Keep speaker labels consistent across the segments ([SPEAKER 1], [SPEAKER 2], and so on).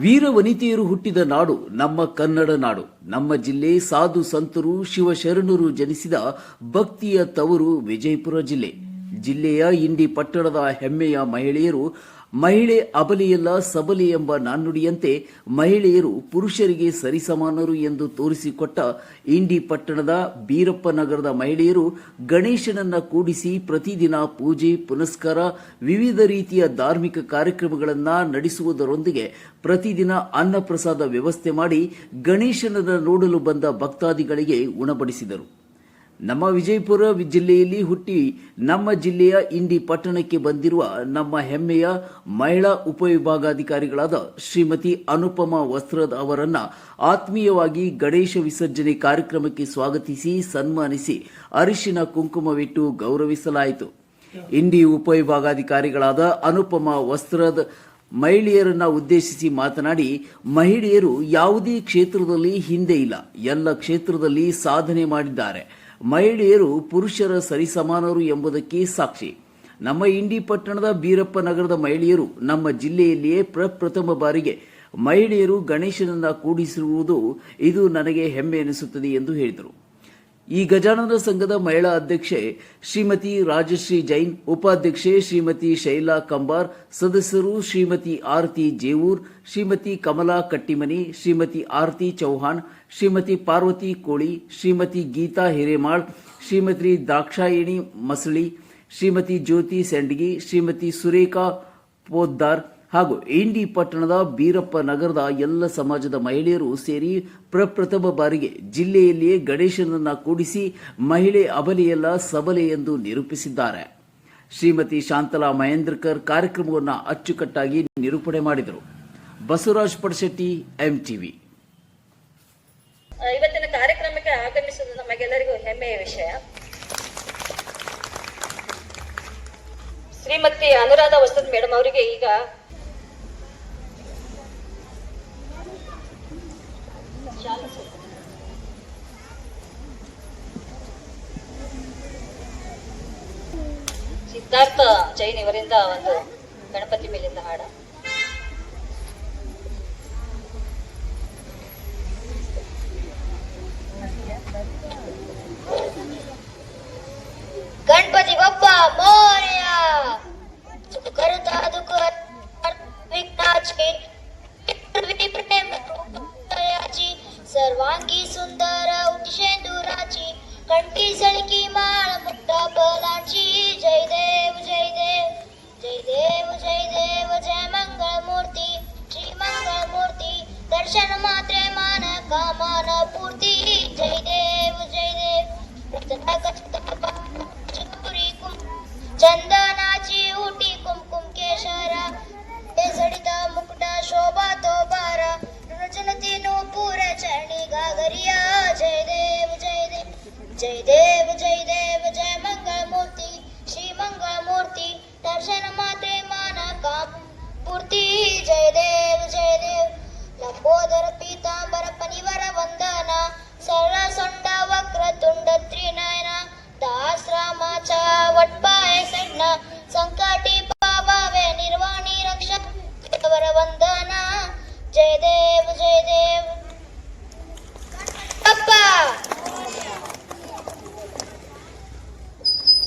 [SPEAKER 1] ವೀರ ವನಿತೆಯರು ಹುಟ್ಟಿದ ನಾಡು ನಮ್ಮ ಕನ್ನಡ ನಾಡು. ನಮ್ಮ ಜಿಲ್ಲೆ ಸಾಧು ಸಂತರು, ಶಿವಶರಣರು ಜನಿಸಿದ ಭಕ್ತಿಯ ತವರು ವಿಜಯಪುರ ಜಿಲ್ಲೆ. ಜಿಲ್ಲೆಯ ಇಂಡಿ ಪಟ್ಟಣದ ಹೆಮ್ಮೆಯ ಮಹಿಳೆಯರು ಮಹಿಳೆ ಅಬಲಿಯಲ್ಲ ಸಬಲಿ ಎಂಬ ನಾಣ್ಣುಡಿಯಂತೆ ಮಹಿಳೆಯರು ಪುರುಷರಿಗೆ ಸರಿಸಮಾನರು ಎಂದು ತೋರಿಸಿಕೊಟ್ಟ ಇಂಡಿ ಪಟ್ಟಣದ ಬೀರಪ್ಪ ನಗರದ ಮಹಿಳೆಯರು ಗಣೇಶನನ್ನ ಕೂಡಿಸಿ ಪ್ರತಿದಿನ ಪೂಜೆ, ಪುನಸ್ಕಾರ, ವಿವಿಧ ರೀತಿಯ ಧಾರ್ಮಿಕ ಕಾರ್ಯಕ್ರಮಗಳನ್ನು ನಡೆಸುವುದರೊಂದಿಗೆ ಪ್ರತಿದಿನ ಅನ್ನಪ್ರಸಾದ ವ್ಯವಸ್ಥೆ ಮಾಡಿ ಗಣೇಶನನ್ನು ನೋಡಲು ಬಂದ ಭಕ್ತಾದಿಗಳಿಗೆ ಉಣಬಡಿಸಿದರು. ನಮ್ಮ ವಿಜಯಪುರ ಜಿಲ್ಲೆಯಲ್ಲಿ ಹುಟ್ಟಿ ನಮ್ಮ ಜಿಲ್ಲೆಯ ಇಂಡಿ ಪಟ್ಟಣಕ್ಕೆ ಬಂದಿರುವ ನಮ್ಮ ಹೆಮ್ಮೆಯ ಮಹಿಳಾ ಉಪವಿಭಾಗಾಧಿಕಾರಿಗಳಾದ ಶ್ರೀಮತಿ ಅನುಪಮಾ ವಸ್ತ್ರದ್ ಅವರನ್ನ ಆತ್ಮೀಯವಾಗಿ ಗಣೇಶ ವಿಸರ್ಜನೆ ಕಾರ್ಯಕ್ರಮಕ್ಕೆ ಸ್ವಾಗತಿಸಿ ಸನ್ಮಾನಿಸಿ ಅರಿಶಿನ ಕುಂಕುಮವಿಟ್ಟು ಗೌರವಿಸಲಾಯಿತು. ಇಂಡಿ ಉಪವಿಭಾಗಾಧಿಕಾರಿಗಳಾದ ಅನುಪಮಾ ವಸ್ತ್ರದ್ ಮಹಿಳೆಯರನ್ನ ಉದ್ದೇಶಿಸಿ ಮಾತನಾಡಿ, ಮಹಿಳೆಯರು ಯಾವುದೇ ಕ್ಷೇತ್ರದಲ್ಲಿ ಹಿಂದೆ ಇಲ್ಲ. ಎಲ್ಲ ಕ್ಷೇತ್ರದಲ್ಲಿ ಸಾಧನೆ ಮಾಡಿದ್ದಾರೆ. ಮಹಿಳೆಯರು ಪುರುಷರ ಸರಿಸಮಾನರು ಎಂಬುದಕ್ಕೆ ಸಾಕ್ಷಿ. ನಮ್ಮ ಇಂಡಿ ಪಟ್ಟಣದ ಬೀರಪ್ಪ ನಗರದ ಮಹಿಳೆಯರು ನಮ್ಮ ಜಿಲ್ಲೆಯಲ್ಲಿಯೇ ಪ್ರಪ್ರಥಮ ಬಾರಿಗೆ ಮಹಿಳೆಯರು ಗಣೇಶನನ್ನ ಕೂಡಿಸಿರುವುದು ಇದು ನನಗೆ ಹೆಮ್ಮೆ ಎನಿಸುತ್ತದೆ ಎಂದು ಹೇಳಿದರು. ಈ ಗಜಾನನ ಸಂಘದ ಮಹಿಳಾ ಅಧ್ಯಕ್ಷೆ ಶ್ರೀಮತಿ ರಾಜಶ್ರೀ ಜೈನ್, ಉಪಾಧ್ಯಕ್ಷೆ ಶ್ರೀಮತಿ ಶೈಲಾ ಕಂಬಾರ್, ಸದಸ್ಯರು ಶ್ರೀಮತಿ ಆರತಿ ಜೇವೂರ್, ಶ್ರೀಮತಿ ಕಮಲಾ ಕಟ್ಟಿಮನಿ, ಶ್ರೀಮತಿ ಆರತಿ ಚೌಹಾಣ್, ಶ್ರೀಮತಿ ಪಾರ್ವತಿ ಕೋಳಿ, ಶ್ರೀಮತಿ ಗೀತಾ ಹಿರೇಮಾಳ್, ಶ್ರೀಮತಿ ದ್ರಾಕ್ಷಾಯಣಿ ಮಸಳಿ, ಶ್ರೀಮತಿ ಜ್ಯೋತಿ ಸೆಂಡಗಿ, ಶ್ರೀಮತಿ ಸುರೇಖಾ ಪೋದ್ದಾರ್ ಹಾಗೂ ಇಂಡಿ ಪಟ್ಟಣದ ಬೀರಪ್ಪ ನಗರದ ಎಲ್ಲ ಸಮಾಜದ ಮಹಿಳೆಯರು ಸೇರಿ ಪ್ರಪ್ರಥಮ ಬಾರಿಗೆ ಜಿಲ್ಲೆಯಲ್ಲಿಯೇ ಗಣೇಶನನ್ನ ಕೂಡಿಸಿ ಮಹಿಳೆ ಅಬಲೆಯಲ್ಲ ಸಬಲೆ ಎಂದು ನಿರೂಪಿಸಿದ್ದಾರೆ. ಶ್ರೀಮತಿ ಶಾಂತಲಾ ಮಹೇಂದ್ರಕರ್ ಕಾರ್ಯಕ್ರಮವನ್ನು ಅಚ್ಚುಕಟ್ಟಾಗಿ ನಿರೂಪಣೆ ಮಾಡಿದರು. ಬಸವರಾಜ್ ಪಡಶೆಟ್ಟಿ ಎಂಟಿವಿ
[SPEAKER 2] ಇವತ್ತಿನ ಕಾರ್ಯಕ್ರಮಕ್ಕೆ ಆಗಮಿಸುವುದು ನಮಗೆಲ್ಲರಿಗೂ ಹೆಮ್ಮೆಯ ವಿಷಯ. ಶ್ರೀಮತಿ ಅನುರಾಧ ವಸಂತ್ ಮೇಡಮ್ ಅವರಿಗೆ ಈಗ ಸಿದ್ಧಾರ್ಥ ಜೈನ್ ಇವರಿಂದ ಒಂದು ಗಣಪತಿ ಮೇಲಿಂದ ಹಾಡ.
[SPEAKER 3] जय देव जय मंगल मूर्ति श्री मंगल मूर्ति दर्शन मात्र मान काम पूर्ति जय देव जय देव। लंबोदर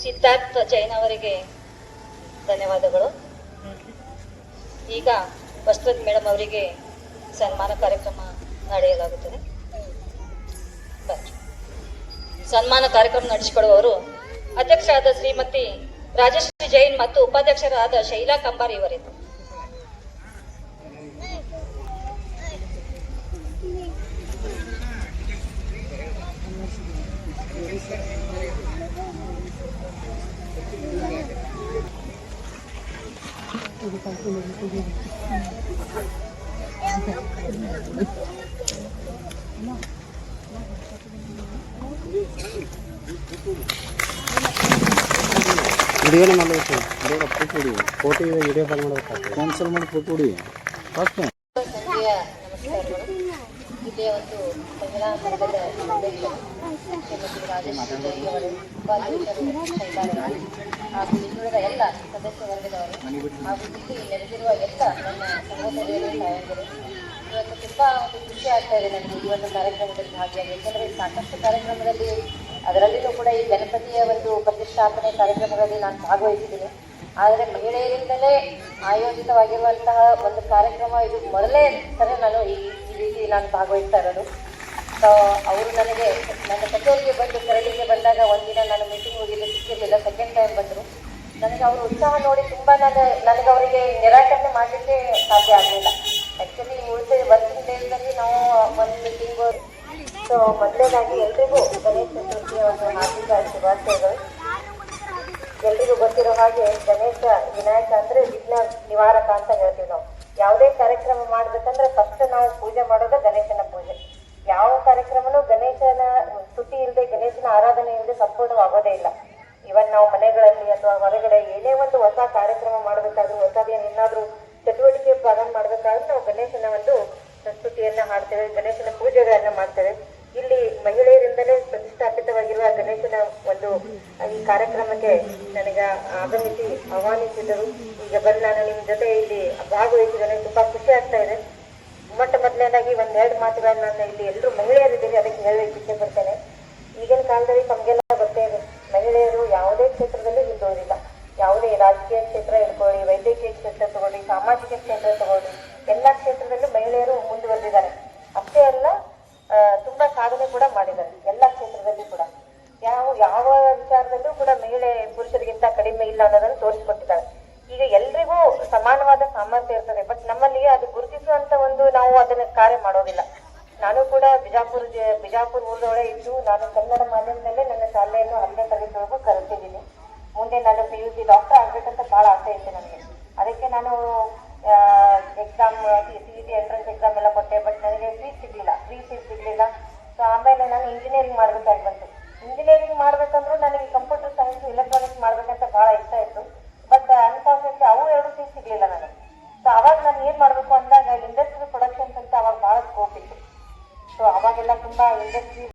[SPEAKER 2] ಸಿದ್ಧಾರ್ಥ್ ಜೈನ್ ಅವರಿಗೆ ಧನ್ಯವಾದಗಳು. ಈಗ ವಸ್ತ್ರದ್ ಮೇಡಮ್ ಅವರಿಗೆ ಸನ್ಮಾನ ಕಾರ್ಯಕ್ರಮ ನಡೆಯಲಾಗುತ್ತದೆ. ಸನ್ಮಾನ ಕಾರ್ಯಕ್ರಮ ನಡೆಸಿಕೊಡುವವರು ಅಧ್ಯಕ್ಷರಾದ ಶ್ರೀಮತಿ ರಾಜಶ್ರೀ ಜೈನ್ ಮತ್ತು ಉಪಾಧ್ಯಕ್ಷರಾದ ಶೈಲಾ ಕಂಬಾರಿ ಇವರಿಂದ
[SPEAKER 4] ವಿಡಿಯೋನೇ ಮಾಡಬೇಕು? ಬೇಗ ಫೋಟೋ ಹೊಡಿ ಫೋಟೋ ವಿಡಿಯೋ ಕಾಲ್ ಮಾಡಬೇಕು ಕ್ಯಾನ್ಸಲ್ ಮಾಡಿ ಫೋಟೋ ಹೊಡಿ ಫಸ್ಟ್
[SPEAKER 2] ಮಹಿಳಾ ಸಂಘದ ಅಧ್ಯಕ್ಷರು ಶ್ರೀಮತಿ ರಾಜೇಶ್ವರಿ ಅವರು ಉಪಾಧ್ಯಕ್ಷರು ಶೈಲಾರವರು ಹಾಗೂ ಇನ್ನುಳಿದ ಎಲ್ಲ ಸದಸ್ಯ ವರ್ಗದವರು ಹಾಗೂ ಇಲ್ಲಿ ನೆರೆದಿರುವ ಎಲ್ಲ ನನ್ನ ಸಹೋದರಿಯರು ತಾಯಂದಿರು ಇವತ್ತು ತುಂಬಾ ಒಂದು ಖುಷಿ ಆಗ್ತಾ ನನಗೆ ಈ ಒಂದು ಕಾರ್ಯಕ್ರಮದಲ್ಲಿ ಭಾಗಿಯಾಗಿ ಏಕೆಂದರೆ ಸಾಕಷ್ಟು ಕಾರ್ಯಕ್ರಮದಲ್ಲಿ ಅದರಲ್ಲಿಯೂ ಕೂಡ ಈ ಗಣಪತಿಯ ಒಂದು ಪ್ರತಿಷ್ಠಾಪನೆ ಕಾರ್ಯಕ್ರಮದಲ್ಲಿ ನಾನು ಭಾಗವಹಿಸಿದ್ದೀನಿ ಆದರೆ ಮಹಿಳೆಯರಿಂದಲೇ ಆಯೋಜಿತವಾಗಿರುವಂತಹ ಒಂದು ಕಾರ್ಯಕ್ರಮ ಇದು ಮೊದಲೇ ಸಲ ನಾನು ಈ ರೀತಿ ನಾನು ಭಾಗವಹಿಸ್ತಾ ಇರೋದು. ಅವರು ನನಗೆ, ನನ್ನ ಕಚೇರಿಗೆ ಬಂದು ಕರಡಿಗೆ ಬಂದಾಗ ಒಂದಿನ ನಾನು ಮೀಟಿಂಗ್ ಹೋಗಿಲ್ಲ ಸಿಕ್ಕಿರಲಿಲ್ಲ ಸೆಕೆಂಡ್ ಟೈಮ್ ಬಂದರು. ನನಗೆ ಅವರು ಉತ್ಸಾಹ ನೋಡಿ ತುಂಬ ನನಗೆ ನನಗೆ ಅವರಿಗೆ ನಿರಾಕರಣೆ ಮಾಡಲಿಕ್ಕೆ ಸಾಧ್ಯ ಆಗಲಿಲ್ಲ. ಆ್ಯಕ್ಚುಲಿ ಉಳಿದ ವರ್ಕಿಂಗ್ ಡೇಸ್ನಲ್ಲಿ ನಾವು ಒಂದು ಮೀಟಿಂಗ್ ಸೊ ಮೊದಲೇದಾಗಿ ಎಲ್ರಿಗೂ ಗಣೇಶ ಚತುರ್ಥಿಯ ಒಂದು ಹಾರ್ದಿಕ ಶುಭಾಶಯಗಳು. ಎಲ್ರಿಗೂ ಗೊತ್ತಿರೋ ಹಾಗೆ ಗಣೇಶ ವಿನಾಯಕ ಅಂದರೆ ವಿಘ್ನ ನಿವಾರಕ ಅಂತ ಹೇಳ್ತೀವಿ ನಾವು. ಯಾವುದೇ ಕಾರ್ಯಕ್ರಮ ಮಾಡಬೇಕಂದ್ರೆ ಫಸ್ಟ್ ನಾವು ಪೂಜೆ ಮಾಡೋದು ಯಾವ ಕಾರ್ಯಕ್ರಮನೂ ಗಣೇಶನ ಸ್ತುತಿ ಇಲ್ಲದೆ ಗಣೇಶನ ಆರಾಧನೆ ಇಲ್ಲದೆ ಸಂಪೂರ್ಣವಾಗೋದೇ ಇಲ್ಲ. ಇವನ್ ನಾವು ಮನೆಗಳಲ್ಲಿ ಅಥವಾ ಹೊರಗಡೆ ಏನೇ ಒಂದು ಹೊಸ ಕಾರ್ಯಕ್ರಮ ಮಾಡಬೇಕಾದ್ರೂ ಏನಾದ್ರೂ ಚಟುವಟಿಕೆ ಪ್ರಾರಂಭ ಮಾಡ್ಬೇಕಾದ್ರೂ ನಾವು ಗಣೇಶನ ಒಂದು ಸ್ತುತಿಯನ್ನ ಹಾಡ್ತೇವೆ, ಗಣೇಶನ ಪೂಜೆಗಳನ್ನ ಮಾಡ್ತೇವೆ. ಇಲ್ಲಿ ಮಹಿಳೆಯರಿಂದಲೇ ಪ್ರತಿಷ್ಠಾಪಿತವಾಗಿರುವ ಗಣೇಶನ ಒಂದು ಈ ಕಾರ್ಯಕ್ರಮಕ್ಕೆ ನನಗ ಆಗಮಿಸಿ ಆಹ್ವಾನಿಸಿದರು. ಈಗ ಬಂದು ನಾನು ನಿಮ್ಮ ಜೊತೆ ಇಲ್ಲಿ ಭಾಗವಹಿಸಿದ್ದೇನೆ, ತುಂಬಾ ಖುಷಿ ಆಗ್ತಾ ಇದೆ. ಮೊಟ್ಟ ಮೊದಲನೇದಾಗಿ ಒಂದ್ ಎರಡು ಮಾತುಗಳನ್ನ ನಾನು ಇಲ್ಲಿ ಎಲ್ಲರೂ ಅದಕ್ಕೆ ಹೇಳಲಿಕ್ಕೆ ಬರ್ತೇನೆ. ಈಗಿನ ಕಾಲದಲ್ಲಿ ತಮಗೆಲ್ಲ ಗೊತ್ತೇ ಇದೆ. ಮಹಿಳೆಯರು ಯಾವುದೇ ಕ್ಷೇತ್ರದಲ್ಲೂ ಹಿಂದುಳಿದಿಲ್ಲ. ಯಾವುದೇ ರಾಜಕೀಯ ಕ್ಷೇತ್ರ ಇಟ್ಕೊಳ್ಳಿ ವೈದ್ಯಕೀಯ ಕ್ಷೇತ್ರ ತಗೊಳ್ಳಿ, ಸಾಮಾಜಿಕ ಕ್ಷೇತ್ರ ತಗೊಳ್ಳಿ, ಎಲ್ಲ ಕ್ಷೇತ್ರದಲ್ಲೂ ಮಹಿಳೆಯರು ಮುಂದುವರೆದಿದ್ದಾರೆ. ಅಷ್ಟೇ ಅಲ್ಲ ತುಂಬಾ ಸಾಧನೆ ಕೂಡ ಮಾಡಿದ್ದಾರೆ, ಎಲ್ಲ ಕ್ಷೇತ್ರದಲ್ಲಿ ಕೂಡ. ಯಾವ ಯಾವ ವಿಚಾರದಲ್ಲೂ ಕೂಡ ಮಹಿಳೆ ಪುರುಷರಿಗಿಂತ ಕಡಿಮೆ ಇಲ್ಲ ಅನ್ನೋದನ್ನು ತೋರಿಸ್ಕೊಟ್ಟಿದ್ದಾರೆ. ಈಗ ಎಲ್ರಿಗೂ ಸಮಾನವಾದ ಸಾಮರ್ಥ್ಯ ಇರ್ತದೆ, ಬಟ್ ನಮ್ಮಲ್ಲಿ ಅದು ಗುರುತಿಸುವಂತ ಒಂದು ನಾವು ಅದನ್ನ ಕಾರ್ಯ ಮಾಡೋದಿಲ್ಲ. ನಾನು ಕೂಡ ಬಿಜಾಪುರ ಬಿಜಾಪುರ ಊರೊಳಗೆ ಇದ್ದು ನಾನು ಕನ್ನಡ ಮಾಧ್ಯಮದಲ್ಲೇ ನನ್ನ ಶಾಲೆಯನ್ನು ಹತ್ತನೇ ತರಗತಿವರೆಗೂ ಕಲಿತಿದ್ದೀನಿ. ಮುಂದೆ ನಾನು ಪಿ ಯು ಸಿ ಡಾಕ್ಟರ್ ಆಗ್ಬೇಕಂತ ಬಹಳ ಆಸೆ ಇತ್ತು ನನಗೆ. ಅದಕ್ಕೆ ನಾನು exam C T entrance exam ಎಲ್ಲ ಕೊಟ್ಟೆ ಬಟ್ ನನಗೆ ಫೀಸ್ ಸಿಗಲಿಲ್ಲ ಫ್ರೀ ಸೀಟ್ ಸಿಗಲಿಲ್ಲ. ಸೊ ಆಮೇಲೆ ನಾನು ಇಂಜಿನಿಯರಿಂಗ್ ಮಾಡಬೇಕಾಗಿ ಬಂತು. ಇಂಜಿನಿಯರಿಂಗ್ ಮಾಡಬೇಕಂದ್ರೂ ನನಗೆ ಕಂಪ್ಯೂಟರ್ ಸೈನ್ಸ್ ಎಲೆಕ್ಟ್ರಾನಿಕ್ಸ್ ಮಾಡಬೇಕಂತ ಭಾಳ ಇಷ್ಟ ಇತ್ತು. ಬಟ್ ಅನ್ಫಾರ್ಚುನೇಟ್ಲಿ ಅವು ಎರಡು ಫೀಸ್ ಸಿಗಲಿಲ್ಲ ನನಗೆ. ಸೊ ಅವಾಗ ನಾನು ಏನು ಮಾಡಬೇಕು ಅಂದಾಗ ಇತ್ತು ಸೊ ಅವಾಗೆಲ್ಲ ತುಂಬಾ ಇಂಡಸ್ಟ್ರೀಸ್